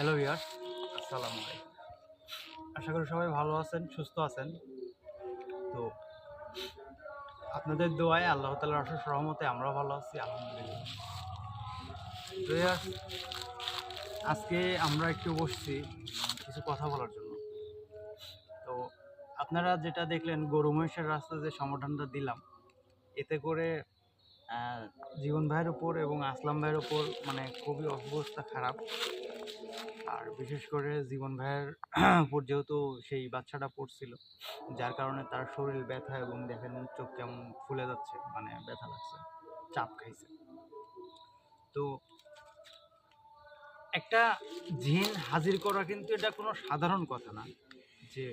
Hello ইয়ার, আসসালামু আশা করি সবাই ভালো আছেন, সুস্থ আছেন। তো আপনাদের দোয়ায় আল্লাহ তালার অশেষ রহমতে আমরাও ভালো আছি, আলহামদুলিল্লাহ। তো ইয়ার, আজকে আমরা একটু বসছি কিছু কথা বলার জন্য। তো আপনারা যেটা দেখলেন, গরু মহিষের রাস্তা যে সমাধানটা দিলাম, এতে করে জীবন ভাইয়ের উপর এবং আসলাম ভাইয়ের উপর মানে খুবই অবস্থা খারাপ। আর বিশেষ করে জীবন ভাইয়ের উপর যেহেতু সেই বাচ্চাটা পড়ছিল যার কারণে তার শরীর ব্যথা এবং দেখেন চোখ কেমন ফুলে যাচ্ছে মানে ব্যথা লাগছে চাপ খাইছে। তো একটা জিন হাজির করা কিন্তু এটা কোনো সাধারণ কথা না যে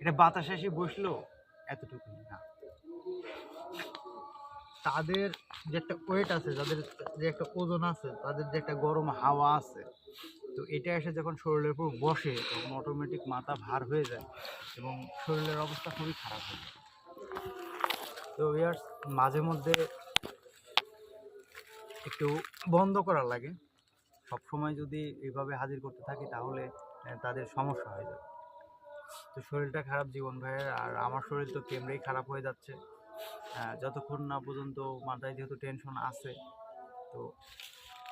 এটা বাতাসে এসে বসল এতটুকু না। তাদের যে একটা ওয়েট আছে যাদের যে একটা ওজন আছে, তাদের যে একটা গরম হাওয়া আছে, তো এটা এসে যখন শরীরের উপর বসে, তখন অটোমেটিক মাথা ভার হয়ে যায় এবং শরীরের অবস্থা খুবই খারাপ হয়ে যায়। তো ইয়ার মাঝে মধ্যে একটু বন্ধ করা লাগে। সব সময় যদি এইভাবে হাজির করতে থাকি, তাহলে তাদের সমস্যা হয়ে যাবে তো শরীরটা খারাপ জীবন ভাইয়ের, আর আমার শরীর তো কেমরেই খারাপ হয়ে যাচ্ছে। যতক্ষণ না পর্যন্ত মাথায় যেহেতু টেনশন আছে, তো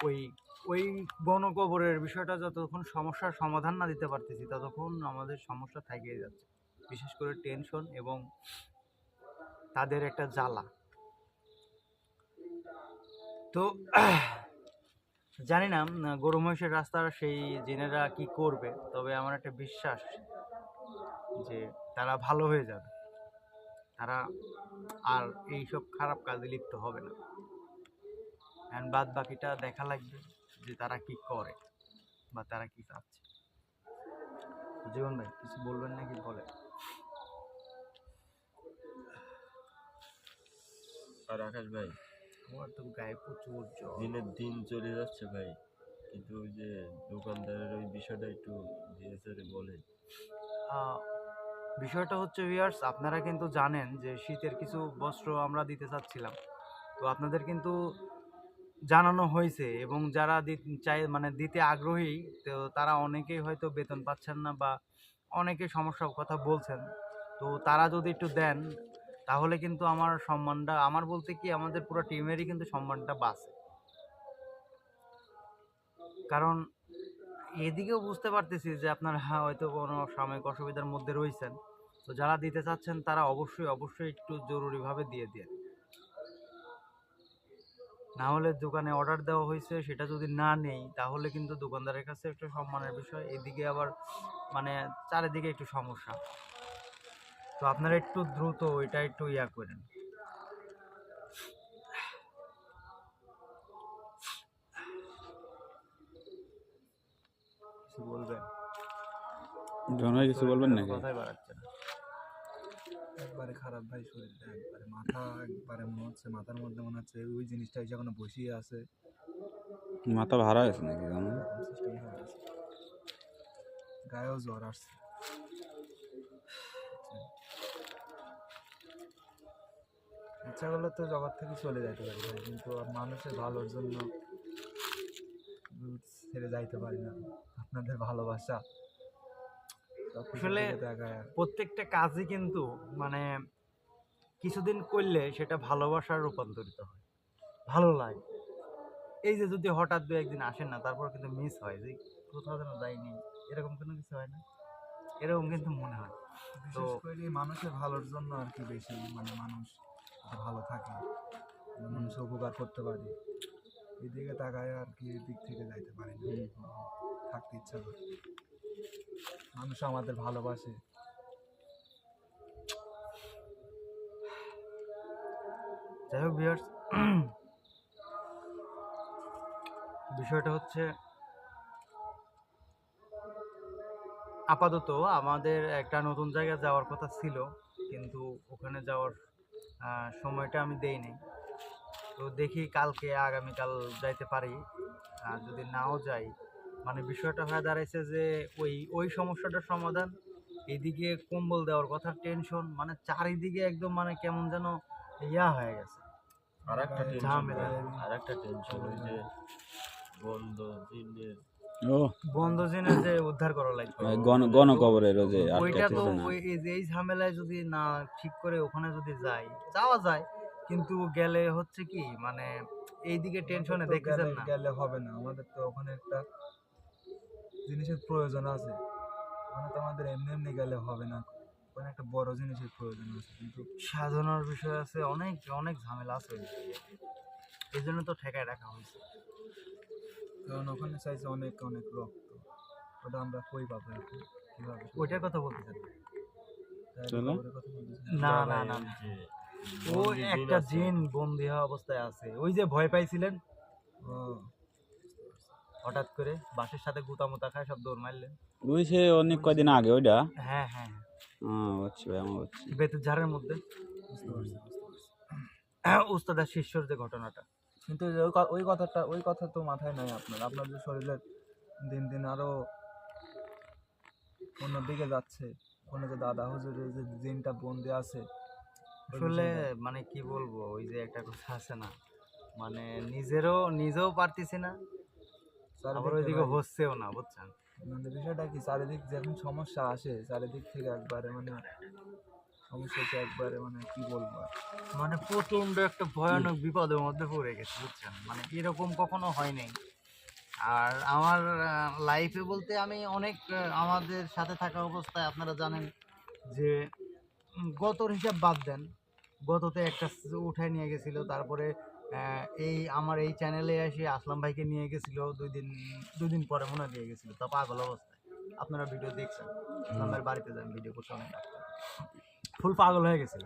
ওই ওই গণকবরের বিষয়টা যতক্ষণ সমস্যার সমাধান না দিতে পারতেছি, ততক্ষণ আমাদের সমস্যা থাকিয়ে যাচ্ছে। বিশেষ করে টেনশন এবং তাদের একটা জ্বালা। তো জানি না গরু মহিষের রাস্তার সেই জেনেরা কি করবে, তবে আমার একটা বিশ্বাস যে তারা ভালো হয়ে যাবে। তারা আর এইসব খারাপ কাজে লিপ্ত হবে না। অ্যান্ড বাদ বাকিটা দেখা লাগবে যে তারা কি করে বা তারা কি চাচ্ছে। জীবন ভাই কিছু বলবেন নাকি? বলে আর আকাশ ভাই আমার তো গায়ে প্রচুর দিনের দিন চলে যাচ্ছে ভাই কিন্তু ওই যে দোকানদারের ওই বিষয়টা একটু ধীরে ধীরে বলেন। বিষয়টা হচ্ছে ভিয়ার্স আপনারা কিন্তু জানেন যে শীতের কিছু বস্ত্র আমরা দিতে চাচ্ছিলাম। তো আপনাদের কিন্তু জানানো হয়েছে এবং যারা চাই মানে দিতে আগ্রহী, তো তারা অনেকেই হয়তো বেতন পাচ্ছেন না বা অনেকে সমস্যার কথা বলছেন। তো তারা যদি একটু দেন, তাহলে কিন্তু আমার সম্মানটা, আমার বলতে কি, আমাদের পুরো টিমেরই কিন্তু সম্মানটা বাঁচে কারণ এদিকেও বুঝতে পারতেছি যে আপনারা হয়তো কোনো সাময়িক অসুবিধার মধ্যে রয়েছেন। তো যারা দিতে চাচ্ছেন, তারা অবশ্যই অবশ্যই একটু জরুরিভাবে দিয়ে দিয়ে না হলে দোকানে অর্ডার দেওয়া হয়েছে, সেটা যদি না নেই, তাহলে কিন্তু দোকানদারের কাছে একটু সম্মানের বিষয়। এদিকে আবার মানে চারিদিকে একটু সমস্যা। তো আপনারা একটু দ্রুত এটা একটু ইয়া করেন। কিছু বলবেন? জনই কিছু বলবেন নাকি? কথাই বাড়াচ্ছে না। একবারে খারাপ ভাই শরীরটা একবারে মাথা একবারে মনে হচ্ছে মাথার মধ্যে মনে হচ্ছে ওই জিনিসটা এসে এখনও বসিয়ে আছে। মাথা ভাড়া হয়েছে নাকি জানো। গায়েও জ্বর আসছে। ইচ্ছা করলে তো জগৎ থেকে চলে যাইতে পারি ভাই কিন্তু মানুষের ভালোর জন্য ছেড়ে যাইতে পারি না। আপনাদের ভালোবাসা। আসলে প্রত্যেকটা কাজই কিন্তু মানে কিছুদিন করলে সেটা ভালোবাসার রূপান্তরিত হয়। ভালো লাগে। এই যে যদি হঠাৎ দু একদিন আসেন না তারপর কিন্তু মিস হয় যে কোথাও যেন যাইনি। এরকম কোনো কিছু হয় না? এরকম কিন্তু মনে হয়। তো মানুষের ভালোর জন্য আর কি বেশি মানে মানুষ ভালো থাকে যেন মানুষের উপকার করতে পারি। এদিকে তাকায় আর কি এদিক থেকে যাইতে পারি থাকতে ইচ্ছা করে। মানুষ আমাদের ভালোবাসে। যাই হোক ভিউয়ার্স বিষয়টা হচ্ছে, আপাতত আমাদের একটা নতুন জায়গায় যাওয়ার কথা ছিল, কিন্তু ওখানে যাওয়ার সময়টা আমি দেইনি। তো দেখি কালকে, আগামীকাল যাইতে পারি। আর যদি নাও যাই মানে বিষয়টা হয়ে দাঁড়াইছে যে ওই ওই সমস্যাটার সমাধান এদিকে কম্বল দেওয়ার কথা টেনশন মানে চারিদিকে একদম মানে কেমন যেন ইয়া হয়ে গেছে। আর একটা টেনশন আর একটা টেনশন ওই যে বন্ধ দিনের ও। বন্ধ জেনে যে উদ্ধার করা লাগবে। গণ গণকবরের যে ওইটা তো ওই এই যে এই ঝামেলায় যদি না ঠিক করে ওখানে যদি যাই যাওয়া যায়। কিন্তু গেলে হচ্ছে কি মানে এইদিকে টেনশনে তো দেখতেছেন না? গেলে হবে না। আমাদের তো ওখানে একটা জিনিসের প্রয়োজন আছে। ওখানে তো আমাদের এমনি এমনি গেলে হবে না। ওখানে একটা বড় জিনিসের প্রয়োজন আছে। কিন্তু সাধনার বিষয় আছে অনেক অনেক ঝামেলা আছে ওই এই জন্য তো ঠেকায় রাখা হয়েছে। কারণ ওখানে চাইছে অনেক অনেক রক্ত। ওটা আমরা কই পাবো এখন? কীভাবে? ওইটার কথা বলতে বলতেছি। না না না ওই যে ও একটা জিন বন্দি হওয়া অবস্থায় আছে। ওই যে ভয় পাইছিলেন? ও। হঠাৎ করে বাসের সাথে গুতা মুতা খায় সব দৌড় মারলেন। ওই সে অনেক কয়দিন আগে ওইটা? হ্যাঁ হ্যাঁ হ্যাঁ। বুঝছি ভাই আমার বুঝছি। বেতের ঝাড়ের মধ্যে। উস্তাদার শিষ্যর যে ঘটনাটা। কিন্তু ওই ওই কথাটা ওই কথা তো মাথায় নাই আপনার। আপনার যে শরীরের দিন দিন আরও অন্যদিকে যাচ্ছে ওখানে যে দাদা হুজুরের যে দিনটা বন্দি আছে আসলে মানে কি বলব ওই যে একটা কথা আছে না মানে নিজেরও নিজেও পারতেছি না আবার ওইদিকে হচ্ছেও না বুঝছেন? মানে বিষয়টা কি চারিদিক যখন সমস্যা আসে চারিদিক থেকে একবারে মানে সমস্যা হচ্ছে একবারে মানে কি বলব মানে প্রচণ্ড একটা ভয়ানক বিপদের মধ্যে পড়ে গেছে বুঝছেন? মানে এরকম কখনো হয় নাই। আর আমার লাইফে বলতে আমি অনেক আমাদের সাথে থাকা অবস্থায় আপনারা জানেন যে গতর হিসাব বাদ দেন। গততে একটা উঠায় নিয়ে গেছিল তারপরে এই আমার এই চ্যানেলে এসে আসলাম ভাইকে নিয়ে গেছিল দুই দিন দুই দিন পরে মনে হয় দিয়ে গেছিল। তা পাগল অবস্থায় আপনারা ভিডিও দেখছেন আসলামের বাড়িতে যান ভিডিও করছে অনেক ফুল পাগল হয়ে গেছিল।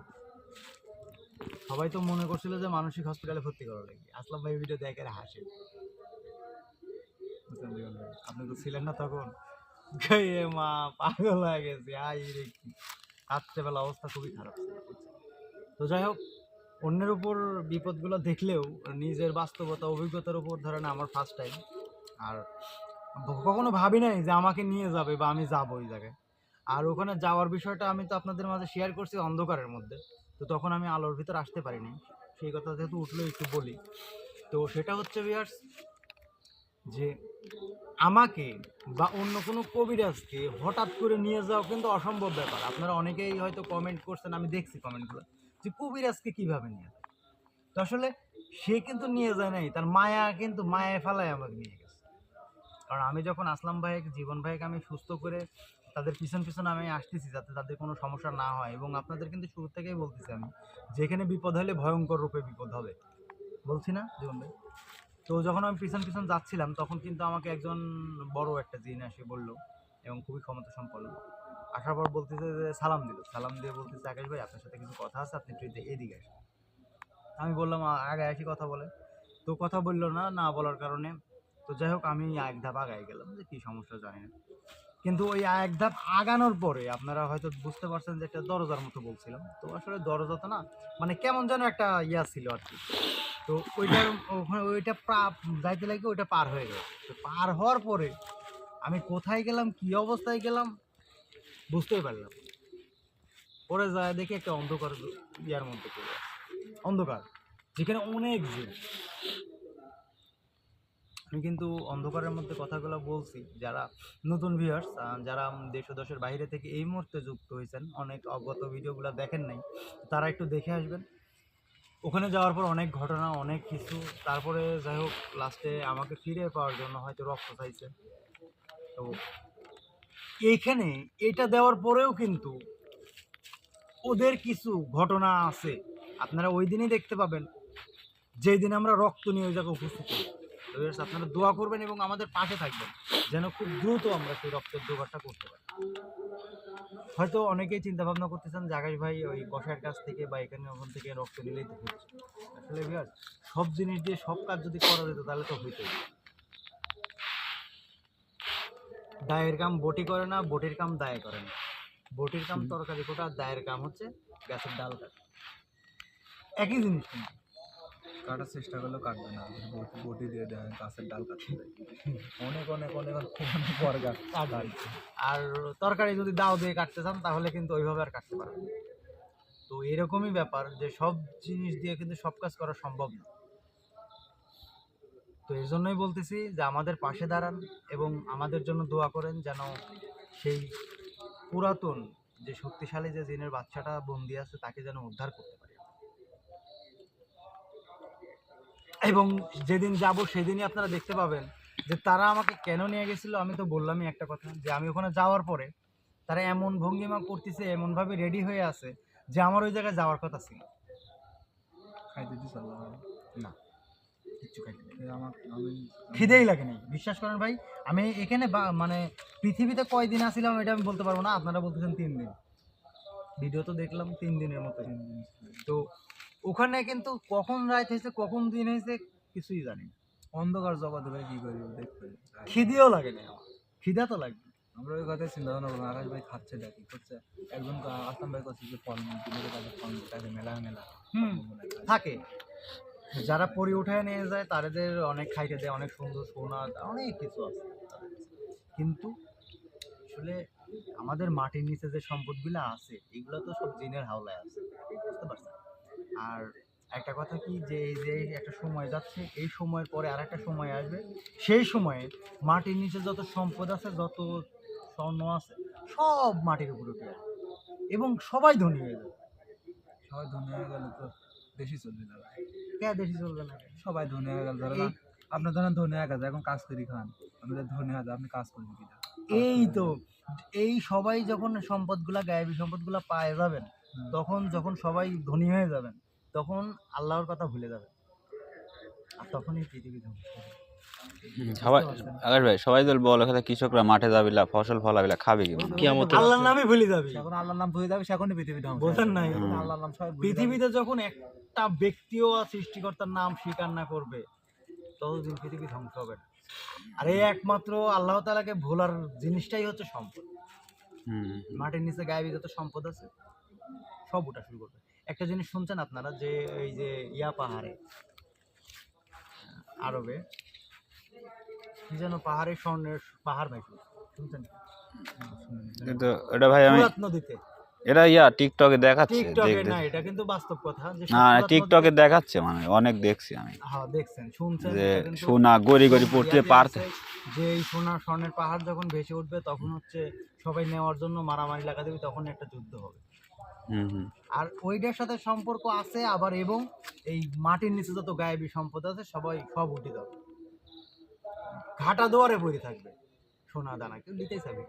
সবাই তো মনে করছিল যে মানসিক হসপিটালে ভর্তি করা লাগবে। আসলাম ভাই ভিডিও দেখে হাসে? আপনি তো ছিলেন না তখন। মা পাগল হয়ে গেছে আই রে কি। রাত্রেবেলা অবস্থা খুবই খারাপ ছিল তো যাই হোক অন্যের উপর বিপদগুলো দেখলেও নিজের বাস্তবতা, অভিজ্ঞতার উপর ধরেন আমার ফার্স্ট টাইম আর কখনো ভাবি নাই যে আমাকে নিয়ে যাবে বা আমি যাব ওই জায়গায়। আর ওখানে যাওয়ার বিষয়টা আমি তো আপনাদের মাঝে শেয়ার করছি অন্ধকারের মধ্যে। তো তখন আমি আলোর ভিতর আসতে পারিনি। সেই কথা যেহেতু উঠল একটু বলি। তো সেটা হচ্ছে বিয়ার্স যে আমাকে বা অন্য কোনো কবিরাজকে হঠাৎ করে নিয়ে যাওয়া কিন্তু অসম্ভব ব্যাপার। আপনারা অনেকেই হয়তো কমেন্ট করছেন, আমি দেখছি কমেন্টগুলো যে কবিরাজকে কীভাবে নিয়ে যায়? তো আসলে সে কিন্তু নিয়ে যায় নাই, তার মায়া কিন্তু মায়ায় ফেলায় আমাকে নিয়ে গেছে। কারণ আমি যখন আসলাম ভাইকে জীবন ভাইকে আমি সুস্থ করে তাদের পিছন পিছন আমি আসতেছি যাতে তাদের কোনো সমস্যা না হয়। এবং আপনাদের কিন্তু শুরু থেকেই বলতেছি আমি, যেখানে বিপদ হলে ভয়ঙ্কর রূপে বিপদ হবে। বলছি না, জীবন ভাই? তো যখন আমি পিছন পিছন যাচ্ছিলাম, তখন কিন্তু আমাকে একজন বড় একটা জিন এসে বলল এবং খুবই ক্ষমতা সম্পন্ন আসার পর বলতেছে যে সালাম দিল। সালাম দিয়ে বলতেছে, আকাশ ভাই, আপনার সাথে কিছু কথা আছে, আপনি একটু এদিকে আসেন। আমি বললাম, "আ- আগে আসি, কথা বলে তো কথা বলল না না বলার কারণে। তো যাই হোক, আমি এক ধাপ আগায় গেলাম, যে কী সমস্যা জানি না। কিন্তু ওই এক ধাপ আগানোর পরে আপনারা হয়তো বুঝতে পারছেন যে একটা দরজার মতো বলছিলাম। তো আসলে দরজা তো না মানে কেমন যেন একটা ইয়া ছিল আর কি। তো ওইটার ওখানে ওইটা যাইতে লাগে ওইটা পার হয়ে গেল। তো পার হওয়ার পরে আমি কোথায় গেলাম, কি অবস্থায় গেলাম বুঝতেই পারলাম। পরে যায় দেখি একটা অন্ধকার ইয়ার মধ্যে পড়ে অন্ধকার, যেখানে অনেক জিন। আমি কিন্তু অন্ধকারের মধ্যে কথাগুলো বলছি, যারা নতুন ভিউয়ার্স যারা দেশ ও দেশের বাইরে থেকে এই মুহূর্তে যুক্ত হয়েছেন, অনেক অগত ভিডিওগুলো দেখেন নাই, তারা একটু দেখে আসবেন। ওখানে যাওয়ার পর অনেক ঘটনা, অনেক কিছু, তারপরে যাই হোক লাস্টে আমাকে ফিরে পাওয়ার জন্য হয়তো রক্ত চাইছে। তো এইখানে এটা দেওয়ার পরেও কিন্তু ওদের কিছু ঘটনা আছে। আপনারা ওই দিনই দেখতে পাবেন। যেই দিন আমরা রক্ত নিয়ে ওই জায়গায় উপস্থিত হই। আপনারা দোয়া করবেন এবং আমাদের পাশে থাকবেন, যেন খুব দ্রুত আমরা সেই রক্তের জোগাড়টা করতে পারি। হয়তো অনেকেই চিন্তা ভাবনা করতেছেন জাগাই ভাই, ওই কষায়ের কাছ থেকে বা এখানে ওখান থেকে রক্ত নিলেই তো আসলে সব জিনিস দিয়ে সব কাজ যদি করা যেত, তাহলে তো হইতোই। দায়ের কাম বটি করে না বটির কাম দায় করে না। বটির কাম তরকারি কোটা দায়ের কাম হচ্ছে গাছের ডাল কাটা একই জিনিস কাটার চেষ্টা করলেও কাটবে না বটি- বটি দিয়ে দেয় গাছের ডাল কাটতে অনেক অনেক অনেক অনেক অনেক গাছ। আর তরকারি যদি দাও দিয়ে কাটতে চান তাহলে কিন্তু ওইভাবে আর কাটতে পারবেন। তো এরকমই ব্যাপার যে সব জিনিস দিয়ে কিন্তু সব কাজ করা সম্ভব না। তো এই জন্যই বলতেছি যে আমাদের পাশে দাঁড়ান এবং আমাদের জন্য দোয়া করেন যেন সেই পুরাতন যে শক্তিশালী যে জিনের বাচ্চাটা বন্দি আছে তাকে যেন উদ্ধার করতে পারি এবং যেদিন যাব সেদিনই আপনারা দেখতে পাবেন যে তারা আমাকে কেন নিয়ে গেছিল। আমি তো বললামই একটা কথা যে আমি ওখানে যাওয়ার পরে তারা এমন ভঙ্গিমা করতেছে এমনভাবে রেডি হয়ে আছে যে আমার ওই জায়গায় যাওয়ার কথা ছিল। না। কিচ্ছু। এই আমার আমি খিদেই লাগে নাই। বিশ্বাস করেন ভাই আমি এখানে মানে পৃথিবীতে কয়দিন আসছিলাম এটা আমি বলতে পারব না আপনারা বলতেছেন তিন দিন। ভিডিও তো দেখলাম তিন দিনের মতো। তো ওখানে কিন্তু কখন রাত হয়েছে কখন দিন হয়েছে কিছুই জানি না। অন্ধকার জগতে ভাই কি করি দেখতে খিদেও লাগে না আমার। খিদা তো লাগবে আমরা ওই কথাই চিন্তা ভাবনা করলাম আকাশ ভাই খাচ্ছে দেখি করছে। একজন আসলাম ভাই করছে যে ফলমূল দিলে তাদের ফলমূল তাকে মেলা মেলা। হুম থাকে। যারা পরি উঠায় নিয়ে যায়, তাদের অনেক খাইতে দেয়, অনেক সুন্দর সোনা, অনেক কিছু আছে। কিন্তু আসলে আমাদের মাটির নিচে যে সম্পদগুলো আছে, এগুলো তো সব জিনের হাওলায় আছে, বুঝতে পারছেন? আর একটা কথা কি যে, এই যে একটা সময় যাচ্ছে, এই সময়ের পরে আর একটা সময় আসবে। সেই সময়ে মাটির নিচে যত সম্পদ আছে, যত স্বর্ণ আছে, সব মাটির উপরে উঠে এবং সবাই ধনী হয়ে যাবে। সবাই ধনী হয়ে গেলে তো বেশি চলবে না। কে দেশি চলবে না? সবাই ধনী হয়ে গেল ধরেন আপনার ধরেন ধনী হয়ে গেছে এখন কাজ করি খান। আমাদের ধনী হয়ে আপনি কাজ করবেন কিনা? এই তো এই সবাই যখন সম্পদগুলা গায়েবী সম্পদগুলা পায় যাবেন তখন যখন সবাই ধনী হয়ে যাবেন তখন আল্লাহর কথা ভুলে যাবেন। আর তখনই পৃথিবী ধ্বংস হবে। সবাই আকাশ ভাই সবাই তো বলে কথা কৃষকরা মাঠে যাবিলা ফসল ফলাবিলা খাবে কি কিয়ামতের- আল্লাহর নামে ভুলে যাবে। সে এখন আল্লাহর নাম ভুলে যাবে পৃথিবী ধ্বংস বোঝেন নাই? আল্লাহর নাম সবাই পৃথিবীতে যখন একটা ব্যক্তিও সৃষ্টিকর্তার নাম স্বীকার না করবে ততদিন পৃথিবী ধ্বংস হবে না। আর এই একমাত্র আল্লাহ তালাকে ভোলার জিনিসটাই হচ্ছে সম্পদ। হুম। মাটির নিচে গায়েবী যত সম্পদ আছে সব ওটা শুরু করবে। একটা জিনিস শুনছেন আপনারা যে এই যে ইয়া পাহাড়ে আরবে যেন পাহাড়ে স্বর্ণের পাহাড় ভাই শুনছেন? কিন্তু এটা ভাই আমি নদীতে। এটা ইয়া টিকটকে দেখাচ্ছে টিকটকে না এটা কিন্তু বাস্তব কথা না টিকটকে দেখাচ্ছে মানে অনেক দেখছি আমি। হ্যাঁ দেখছেন শুনছেন যে সোনা গড়ি গড়ি পড়তে পারতে যে এই সোনা স্বর্ণের পাহাড় যখন ভেসে উঠবে তখন হচ্ছে সবাই নেওয়ার জন্য মারামারি লাগা দেবে তখন একটা যুদ্ধ হবে। আর ওইটার সাথে সম্পর্ক আছে আবার এবং এই মাটির নিচে যত গায়েবী সম্পদ আছে সবাই সব উঠে যাবে। ঘাটা দুয়ারে পড়ে থাকবে। সোনা দানা কেউ দিতেই চাবে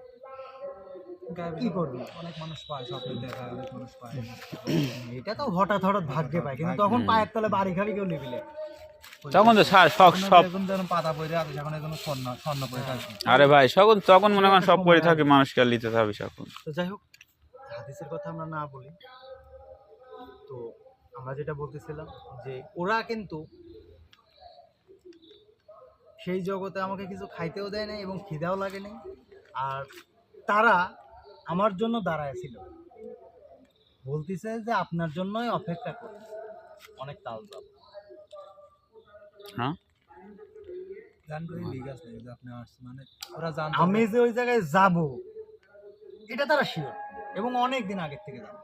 কি করবি? অনেক মানুষ পায় স্বপ্নে দেখা অনেক মানুষ পায়। এটা তো হঠাৎ হঠাৎ ভাগ্যে পায় কিন্তু তখন পায়ের তলে বাড়ি খাবি কেউ নিবিলে তখন তো সব সব পাতা পড়ে আছে সেখানে কোনো স্বর্ণ স্বর্ণ পড়ে থাকে আরে ভাই তখন তখন মনে করেন সব করে থাকে মানুষকে আর নিতে হবে তখন তো যাই হোক হাদিসের কথা আমরা না বলি। তো আমরা যেটা বলতেছিলাম যে ওরা কিন্তু সেই জগতে আমাকে কিছু খাইতেও দেয় নাই এবং খিদাও লাগে নাই। আর তারা আমার জন্য দাঁড়ায় ছিল। বলতেছে যে আপনার জন্যই অপেক্ষা করতেছে অনেক তাল যাব হ্যাঁ? জান করে লিগ আছে যে আপনি আসছেন। মানে ওরা জানতো আমি যে ওই জায়গায় যাব এটা তারা শিওর। এবং অনেক দিন আগের থেকে জানে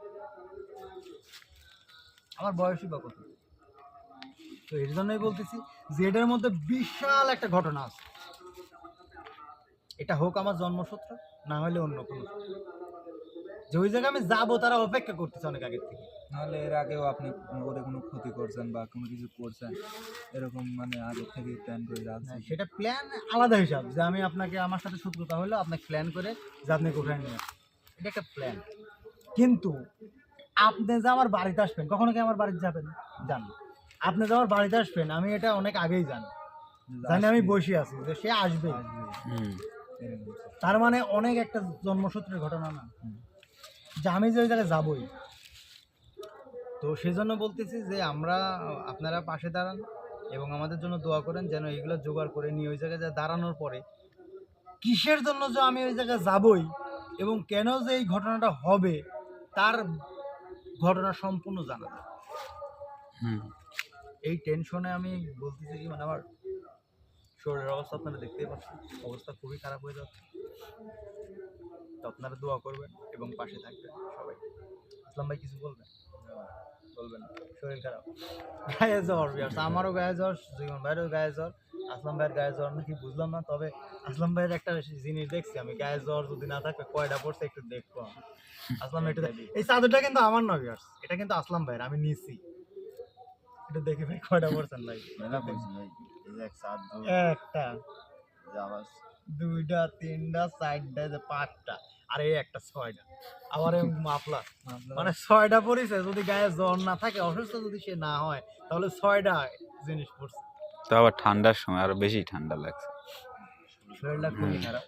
আমার বয়সই বা কত? তো এর জন্যই বলতেছি যে এটার মধ্যে বিশাল একটা ঘটনা আছে। এটা হোক আমার জন্মসূত্র না হলে অন্য কোনো। সূত্র। যে ওই জায়গায় আমি যাব তারা অপেক্ষা করতেছে অনেক আগের থেকে। নাহলে এর আগেও আপনি ওরে কোনো ক্ষতি করছেন বা কোনো কিছু করছেন এরকম মানে আগে থেকে প্ল্যান করে যাচ্ছেন। হ্যাঁ, সেটা প্ল্যান আলাদা হিসাব যে আমি আপনাকে আমার সাথে শত্রুতা হলো আপনাকে প্ল্যান করে যে আপনাকে উঠায় নিয়ে। এটা একটা প্ল্যান কিন্তু আপনি যে আমার বাড়িতে আসবেন কখনো কি আমার বাড়িতে যাবেন? জান আপনি যে আমার বাড়িতে আসবেন আমি এটা অনেক আগেই জানি। জানি আমি বসে আছি যে সে আসবে। তার মানে অনেক একটা জন্মসূত্রের ঘটনা না। যে আমি যে ওই জায়গায় যাবই। তো সেই জন্য বলতেছি যে আমরা আপনারা পাশে দাঁড়ান এবং আমাদের জন্য দোয়া করেন যেন এগুলো জোগাড় করে নিয়ে ওই জায়গায় যা দাঁড়ানোর পরে কিসের জন্য যে আমি ওই জায়গায় যাবই এবং কেন যে এই ঘটনাটা হবে তার ঘটনা সম্পূর্ণ জানা। যায়। হুম। এই টেনশনে আমি বলতেছি কি মানে আমার শরীরের অবস্থা আপনারা দেখতেই পাচ্ছেন। অবস্থা খুবই খারাপ হয়ে যাচ্ছে। তো আপনারা দোয়া করবেন এবং পাশে থাকবেন সবাই। আসলাম ভাই, কিছু বলবেন? বলবেন। শরীর খারাপ? গায়ে জ্বর আমারও গায়ে জ্বর জীবন ভাইয়েরও গায়ে জ্বর, আসলাম ভাইয়ের গায়ে জ্বর নাকি বুঝলাম না, তবে আসলাম ভাইয়ের একটা জিনিস দেখছি। আমি গায়ে জ্বর যদি না থাকে, কয়টা পড়ছে একটু দেখব। আসলাম দেখ- এই চাদরটা কিন্তু আমার নয় এটা কিন্তু আসলাম ভাইয়ের, আমি নিছি। এটা দেখে ভাই কয়টা পড়ছেন ভাই? একটা দুইটা তিনটা চারটা যে পাঁচটা আর এই একটা ছয়টা। আবার মাফলা। মানে ছয়টা পরিছে যদি গায়ে জ্বর না থাকে অসুস্থ যদি সে না হয় তাহলে ছয়টা জিনিস পড়ছে। তো আবার ঠান্ডার সময় আরও বেশি ঠান্ডা লাগছে। শরীরটা খুবই খারাপ।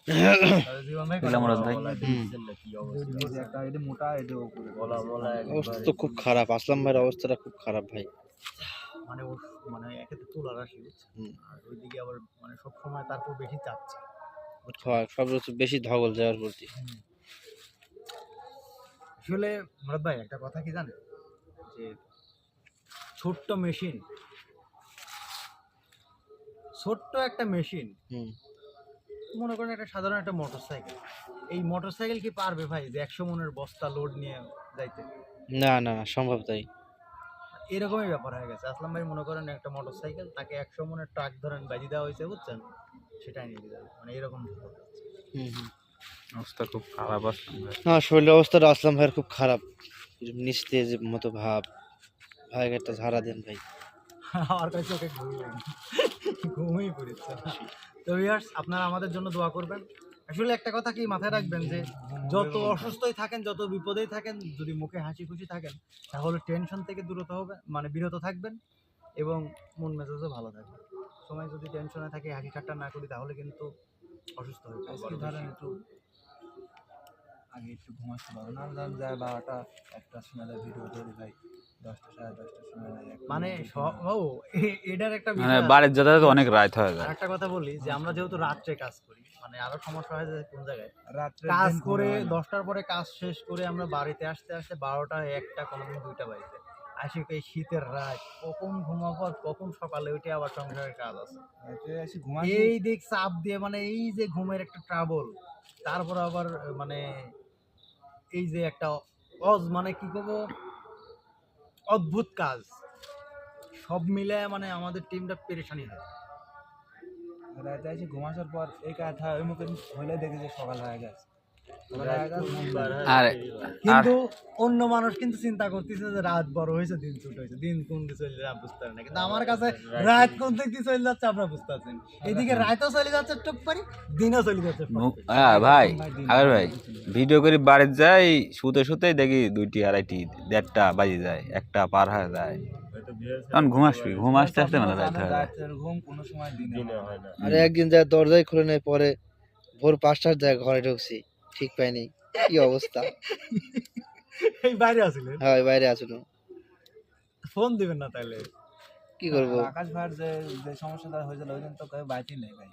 জীবন ভাই বুঝলাম, মুরাদ ভাই। গলা দেখছেন না কি অবস্থা? একটা মোটা এটা উপরে। গলা অবস্থা খুব খারাপ। আসলাম ভাইয়ের অবস্থাটা খুব খারাপ ভাই। মানে ওর মানে একেতে তোলার আসি? আর ওইদিকে আবার মানে সব সময় তারপর বেশি চাচ্ছে হয় সব বেশি ধগল যাওয়ার প্রতি। আসলে মুরাদ ভাই একটা কথা কি জানেন? যে ছোট্ট মেশিন ছোট্ট একটা মেশিন মনে করেন একটা সাধারণ একটা মোটরসাইকেল। এই মোটর সাইকেল কি পারবে ভাই যে একশো মনের বস্তা লোড নিয়ে যাইতে? না না সম্ভব তাই। এরকমই ব্যাপার হয়ে গেছে। আসলাম ভাই মনে করেন একটা মোটর সাইকেল তাকে একশো মনের ট্রাক ধরেন বাজি দেওয়া হয়েছে বুঝছেন? সেটাই নিয়ে যাবে মানে এরকম হুম হুম। অবস্থা খুব খারাপ আসলাম ভাই। না শরীরের অবস্থাটা আসলাম ভাইয়ের খুব খারাপ। নিস্তেজ মতো ভাব। ভাইকে একটা ঝাড়া দেন ভাই। আমার কাছে ওকে ঘুমিয়ে ঘুমিয়ে পড়েছে। তো ভিউয়ার্স আপনারা আমাদের জন্য দোয়া করবেন। আসলে একটা কথা কি মাথায় রাখবেন যে যত অসুস্থই থাকেন যত বিপদেই থাকেন যদি মুখে হাসি খুশি থাকেন তাহলে টেনশন থেকে দূরত হবে মানে বিরত থাকবেন এবং মন মেজাজও ভালো থাকবে। সময় যদি টেনশনে থাকে হাসি ঠাট্টা না করি তাহলে কিন্তু অসুস্থ হয়ে আজকে ধরেন একটু আগে একটু ঘুমাতে পারো না ধরেন যায় বারোটা একটা সময় ভিডিও ধরি ভাই মানে ও এটার একটা মানে বাড়ির যাতায়াত অনেক রাত হয়ে আর যায়। একটা কথা বলি যে আমরা যেহেতু রাত্রে কাজ করি মানে আরও সমস্যা হয় কোন জায়গায়? কাজ করে দশটার পরে কাজ শেষ করে আমরা বাড়িতে আসতে আসতে বারোটা একটা কোনোদিন দুইটা বাজে। আসি এই শীতের রাত কখন ঘুমাবো কখন সকালে উঠে আবার সংসারের কাজ আছে। এই দিক চাপ দিয়ে মানে এই যে ঘুমের একটা ট্রাবল তারপর আবার মানে এই যে একটা অজ মানে কি করব? অদ্ভুত কাজ। সব মিলে মানে আমাদের টিমটা পেরেশানি হয়। রাতে এসে পর এই ওই মুখে হলে দেখি যে সকাল হয়ে গেছে। আর কিন্তু অন্য মানুষ কিন্তু চিন্তা করতেছে যে রাত বড় হয়েছে দিন ছোট হয়েছে। দিন কোন দিকে চলে যাচ্ছে বুঝতে পারি না। কিন্তু আমার কাছে রাত কোন দিক দিয়ে চলে যাচ্ছে আপনারা বুঝতে পারছেন এদিকে রাতও চলে যাচ্ছে টুক দিনও চলে যাচ্ছে। হ্যাঁ ভাই আগের ভাই ভিডিও করে বাড়ির যাই শুতে শুতেই দেখি দুইটি আড়াইটি দেড়টা বাজে যায় একটা পার হয়ে যায়। তখন ঘুম আসবি ঘুম আসতে আসতে রাত যায়। ঘুম কোনো সময় দিনে দিনে হয় না। আরে একদিন যায় দরজাই খুলে নেয় পরে ভোর পাঁচটার যায় ঘরে ঢুকছি ঠিক পাইনি। কি অবস্থা? এই বাইরে আসলেন? হয় বাইরে আসলো ফোন দিবেন না তাহলে? কি করব? আকাশ ভাইয়ের যে যে সমস্যাটা হয়েছিল ওই জন্য তো কেউ বাইতেই নেই ভাই।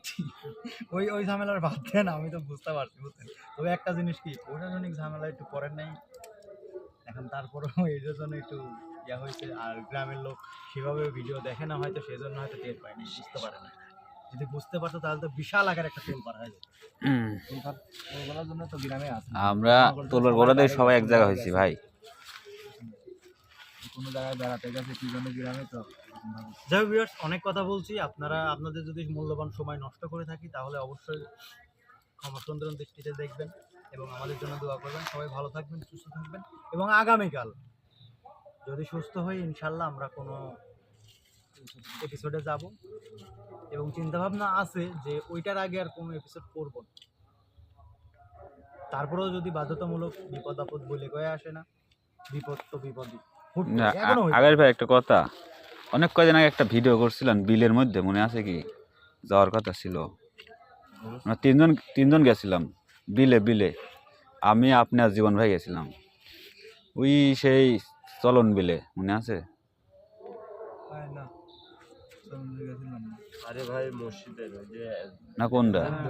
ওই ওই ঝামেলার বাদ দেন আমি তো বুঝতে পারছি বুঝছেন? তবে একটা জিনিস কি প্রশাসনিক ঝামেলা একটু পরের নাই। এখন তারপরেও এটার জন্য একটু ইয়া হয়েছে আর গ্রামের লোক সেভাবে ভিডিও দেখে না হয়তো সেই জন্য হয়তো টের পায়নি বুঝতে পারে না। যদি বুঝতে পারতো তাহলে তো বিশাল আকার একটা টোল পার হয়ে যেত। আমরা তোলবার গোড়াতে সবাই এক জায়গা হয়েছি ভাই। কোনো জায়গায় বেড়াতে গেছে কি জন্য গ্রামে তো? যাই হোক অনেক কথা বলছি। আপনারা আপনাদের যদি মূল্যবান সময় নষ্ট করে থাকি তাহলে অবশ্যই ক্ষমা সুন্দর দৃষ্টিতে দেখবেন এবং আমাদের জন্য দোয়া করবেন। সবাই ভালো থাকবেন সুস্থ থাকবেন এবং আগামীকাল যদি সুস্থ হই ইনশাল্লাহ আমরা কোনো এপিসোডে যাব। এবং চিন্তাভাবনা আছে যে ওইটার আগে আর কোনো এপিসোড করব না। তারপরেও যদি বাধ্যতামূলক বিপদ আপদ বলে কয়ে আসে না বিপদ তো বিপদই। আগের ভাই একটা কথা অনেক কদিন আগে একটা ভিডিও করছিলেন বিলের মধ্যে মনে আছে কি? যাওয়ার কথা ছিল। আমরা তিনজন তিনজন গেছিলাম বিলে বিলে। আমি আপনার জীবন ভাই গেছিলাম। ওই সেই চলন বিলে মনে আছে? না। আরে ভাই কোনটা? হ্যাঁ,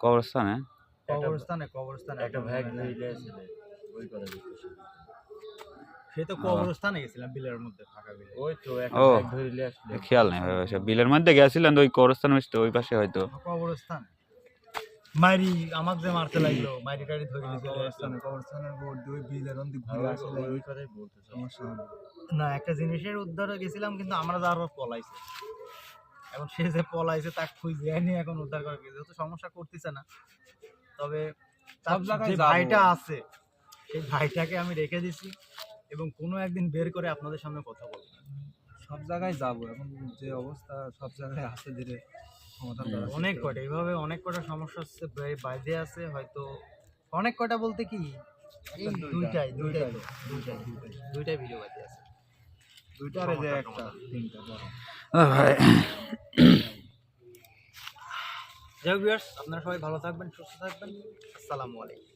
কবরস্থানে। একটা ওই কথা খেয়াল নেই ভাই বিলের মধ্যে গেছিলেন ওই কবরস্থান ওই পাশে হয়তো। কবরস্থান? মাইরি আমাকে যে মারতে লাগল। মাইরি টাইরি ধরে নিয়ে চলে আসলো কবরস্থানের বোর্ড দুই বিলের অন্তি আর ঘুরে ওই- আসলে ওই- কথাই বলতেছে। সমস্যা না একটা জিনিসের উদ্ধারে গেছিলাম কিন্তু আমরা যাওয়ার পলাইছে। এখন সে যে পলাইছে তাকে খুঁজে নিয়ে এখন উদ্ধার করে গেছে যেহেতু সমস্যা করতেছে না। তবে তার সব জায়গায় যে ভাইটা আছে। সেই ভাইটাকে আমি রেখে দিছি এবং কোনো একদিন বের করে আপনাদের সামনে কথা বলব। সব জায়গায় যাব। এখন যে অবস্থা সব জায়গায় আছে ধীরে। সমাধান অনেক কটা এইভাবে অনেক কটা সমস্যা হচ্ছে বাইরে আছে হয়তো অনেক কটা বলতে কি? দুইটাই দুইটাই দুইটাই দুইটাই ভিডিও বাইরে আছে। দুইটারে যে একটা তিনটা ভাই। যাই হোক আপনারা সবাই ভালো থাকবেন সুস্থ থাকবেন। আসসালামু আলাইকুম।